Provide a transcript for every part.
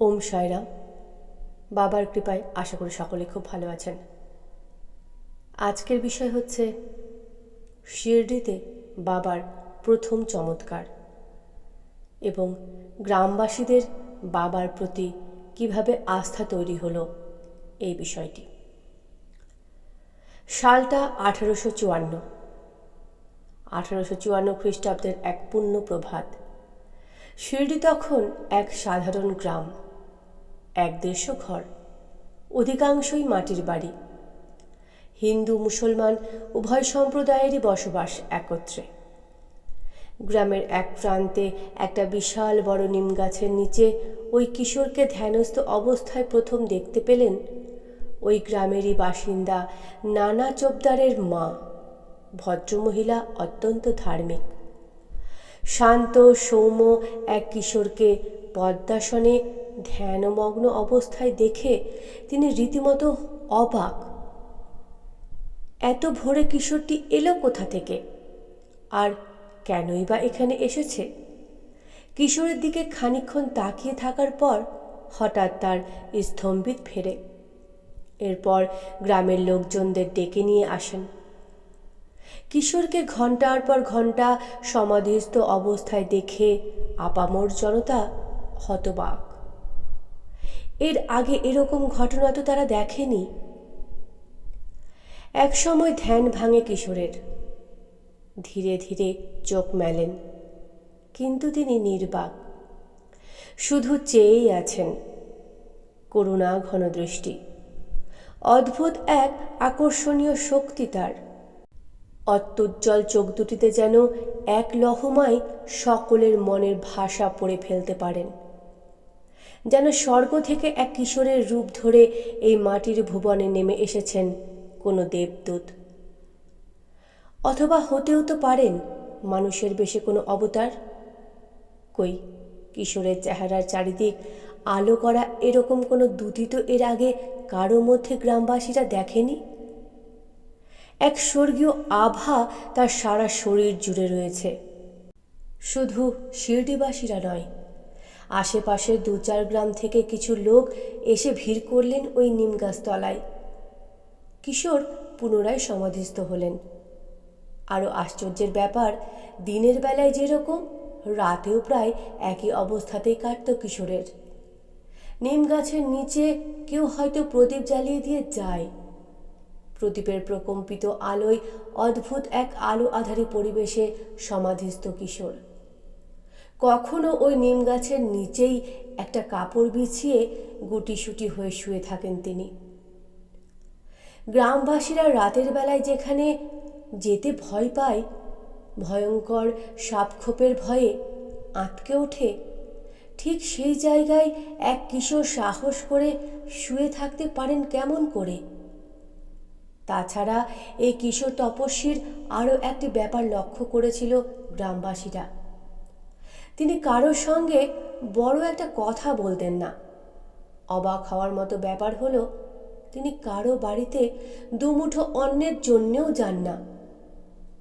ওম সাইরাম বাবার কৃপায় আশা করি সকলে খুব ভালো আছেন। আজকের বিষয় হচ্ছে, শিরডিতে বাবার প্রথম চমৎকার এবং গ্রামবাসীদের বাবার প্রতি কীভাবে আস্থা তৈরি হলো এই বিষয়টি। সালটা আঠারোশো চুয়ান্ন। আঠারোশো চুয়ান্ন খ্রিস্টাব্দের এক পূর্ণ প্রভাত। শিরডি তখন এক সাধারণ গ্রাম। এক দেড়শো ঘর, অধিকাংশই মাটির বাড়ি। হিন্দু, মুসলমান উভয় সম্প্রদায়েরই বসবাস একত্রে। গ্রামের এক প্রান্তে একটা বিশাল বড় নিম গাছের নিচে ওই কিশোরকে ধ্যানস্থ অবস্থায় প্রথম দেখতে পেলেন ওই গ্রামেরই বাসিন্দা নানা চোপদারের মা, ভদ্রমহিলা অত্যন্ত ধার্মিক। শান্ত, সৌম্য এক কিশোরকে পদ্মাসনে ধ্যানমগ্ন অবস্থায় দেখে তিনি রীতিমতো অবাক। এত ভোরে কিশোরটি এলো কোথা থেকে? আর কেনই বা এখানে এসেছে? কিশোরের দিকে খানিক্ষণ তাকিয়ে থাকার পর হঠাৎ তার স্তম্ভিত ফেরে। এরপর গ্রামের লোকজনদের ডেকে নিয়ে আসেন। কিশোরকে ঘণ্টার পর ঘণ্টা সমাধিস্থ অবস্থায় দেখে আপামর জনতা হতবাক। এর আগে এরকম ঘটনা তো তারা দেখেনি। এক সময় ধ্যান ভাঙে কিশোরের। ধীরে ধীরে চোখ মেলেন, কিন্তু তিনি নির্বাক। শুধু চেয়েই আছেন করুণা ঘন দৃষ্টি। অদ্ভুত এক আকর্ষণীয় শক্তি তার। অত্যুজ্জ্বল চোখ দুটিতে যেন এক লহমায় সকলের মনের ভাষা পড়ে ফেলতে পারেন। যেন স্বর্গ থেকে এক কিশোরের রূপ ধরে এই মাটির ভুবনে নেমে এসেছেন কোনো দেবদূত। অথবা হতেও তো পারেন, মানুষের বেশে কোনো অবতার? কই, কিশোরের চেহারার চারিদিক আলো করা এরকম কোনো দুটি তো এর আগে কারও মধ্যে গ্রামবাসীরা দেখেনি? এক স্বর্গীয় আভা তার সারা শরীর জুড়ে রয়েছে। শুধু শিরডিবাসীরা নয় আশেপাশের দু চার গ্রাম থেকে কিছু লোক এসে ভিড় করলেন ওই নিমগাছতলায় কিশোর পুনরায় সমাধিস্থ হলেন। আরও আশ্চর্যের ব্যাপার, দিনের বেলায় যেরকম, রাতেও প্রায় একই অবস্থাতেই কাটত কিশোরের। নিম গাছের নিচে কেউ হয়তো প্রদীপ জ্বালিয়ে দিয়ে যায়। প্রদীপের প্রকম্পিত আলোয় অদ্ভুত এক আলো আধারী পরিবেশে সমাধিস্থ কিশোর। কখনো ওই নিম গাছের নিচেই একটা কাপড় বিছিয়ে গুটিসুটি হয়ে শুয়ে থাকেন তিনি। গ্রামবাসীরা রাতের বেলায় যেখানে যেতে ভয় পায়, ভয়ঙ্কর সাপখোপের ভয়ে আটকে ওঠে, ঠিক সেই জায়গায় এক কিশোর সাহস করে শুয়ে থাকতে পারেন কেমন করে? তাছাড়া এই কিশোর তপস্বীর আরও একটি ব্যাপার লক্ষ্য করেছিল গ্রামবাসীরা। তিনি কারোর সঙ্গে বড় একটা কথা বলতেন না। অবাক হওয়ার মতো ব্যাপার হলো তিনি কারও বাড়িতে দুমুঠো অন্যের জন্যেও যান না।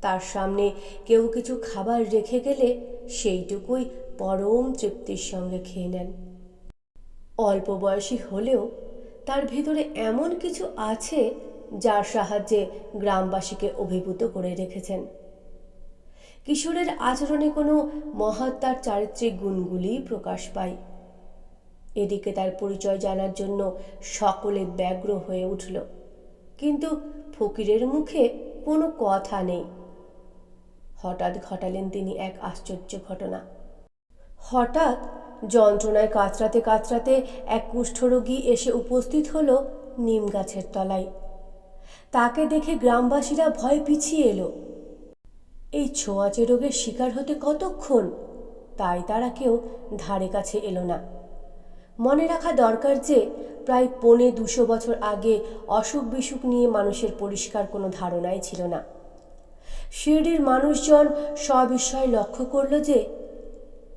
তার সামনে কেউ কিছু খাবার রেখে গেলে সেইটুকুই পরম তৃপ্তির সঙ্গে খেয়ে নেন। অল্প বয়সী হলেও তার ভিতরে এমন কিছু আছে যার সাহায্যে গ্রামবাসীকে অভিভূত করে রেখেছেন। কিশোরের আচরণে কোনো মহাত্মার চারিত্রিক গুণগুলিই প্রকাশ পায়। এদিকে তার পরিচয় জানার জন্য সকলে ব্যগ্র হয়ে উঠল। কিন্তু ফকিরের মুখে কোনো কথা নেই। হঠাৎ ঘটালেন তিনি এক আশ্চর্য ঘটনা। হঠাৎ যন্ত্রণায় কাতরাতে কাতরাতে এক কুষ্ঠরোগী এসে উপস্থিত হলো নিম গাছের তলায়। তাকে দেখে গ্রামবাসীরা ভয় পিছিয়ে এলো। এই ছোঁয়াচে রোগের শিকার হতে কতক্ষণ? তাই তারা কেউ ধারে কাছে এলো না। মনে রাখা দরকার যে, প্রায় পৌনে দুশো বছর আগে অসুখ বিসুখ নিয়ে মানুষের পরিষ্কার কোনো ধারণাই ছিল না। শিরডির মানুষজন সবিষয়ে লক্ষ্য করল যে,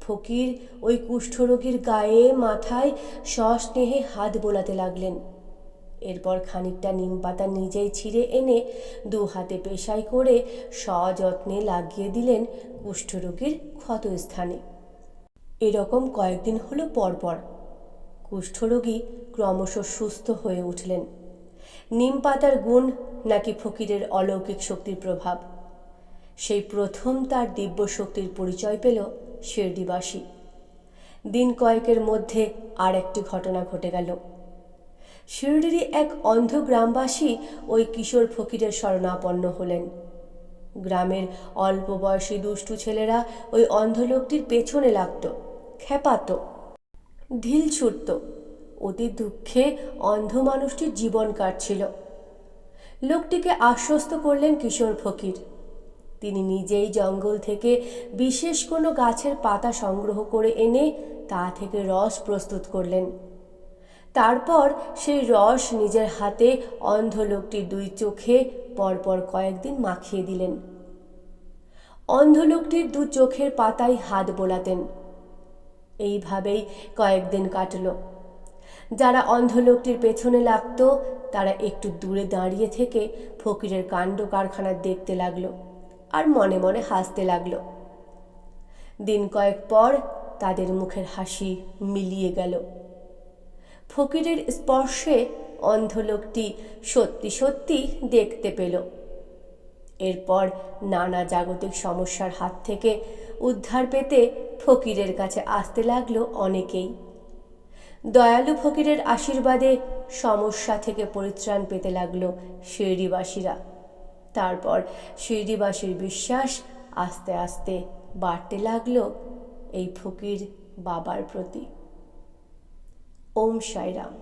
ফকির ওই কুষ্ঠরোগীর গায়ে, মাথায় সস্নেহে হাত বোলাতে লাগলেন। এরপর খানিকটা নিম পাতা নিজেই ছিঁড়ে এনে দু হাতে পেশাই করে সযত্নে লাগিয়ে দিলেন কুষ্ঠরোগীর ক্ষতস্থানে। এরকম কয়েকদিন হলো পরপর কুষ্ঠরোগী ক্রমশ সুস্থ হয়ে উঠলেন। নিম পাতার গুণ নাকি ফকিরের অলৌকিক শক্তির প্রভাব? সেই প্রথম তার দিব্য শক্তির পরিচয় পেল শিরডিবাসী। দিন কয়েকের মধ্যে আর একটি ঘটনা ঘটে গেল। শিরডিরই এক অন্ধ গ্রামবাসী ওই কিশোর ফকিরের শরণাপন্ন হলেন। গ্রামের অল্প বয়সী দুষ্টু ছেলেরা ওই অন্ধ লোকটির পেছনে লাগতো, খেপাতো, ঢিল ছুটত। অতি দুঃখে অন্ধ মানুষটির জীবন কাটছিল। লোকটিকে আশ্বস্ত করলেন কিশোর ফকির। তিনি নিজেই জঙ্গল থেকে বিশেষ কোনো গাছের পাতা সংগ্রহ করে এনে তা থেকে রস প্রস্তুত করলেন। তারপর সেই রস নিজের হাতে অন্ধ লোকটির দুই চোখে পরপর কয়েকদিন মাখিয়ে দিলেন। অন্ধ লোকটির দু চোখের পাতায় হাত বোলাতেন। এইভাবেই কয়েকদিন কাটল। যারা অন্ধ লোকটির পেছনে লাগতো, তারা একটু দূরে দাঁড়িয়ে থেকে ফকিরের কাণ্ড কারখানা দেখতে লাগল আর মনে মনে হাসতে লাগল। দিন কয়েক পর তাদের মুখের হাসি মিলিয়ে গেল। ফকিরের স্পর্শে অন্ধ লোকটি সত্যি সত্যি দেখতে পেল। এরপর নানা জাগতিক সমস্যার হাত থেকে উদ্ধার পেতে ফকিরের কাছে আসতে লাগল অনেকেই। দয়ালু ফকিরের আশীর্বাদে সমস্যা থেকে পরিত্রাণ পেতে লাগল শিরডিবাসীরা তারপর শিরডিবাসীর বিশ্বাস আস্তে আস্তে বাড়তে লাগল এই ফকির বাবার প্রতি। ওম সাইরাম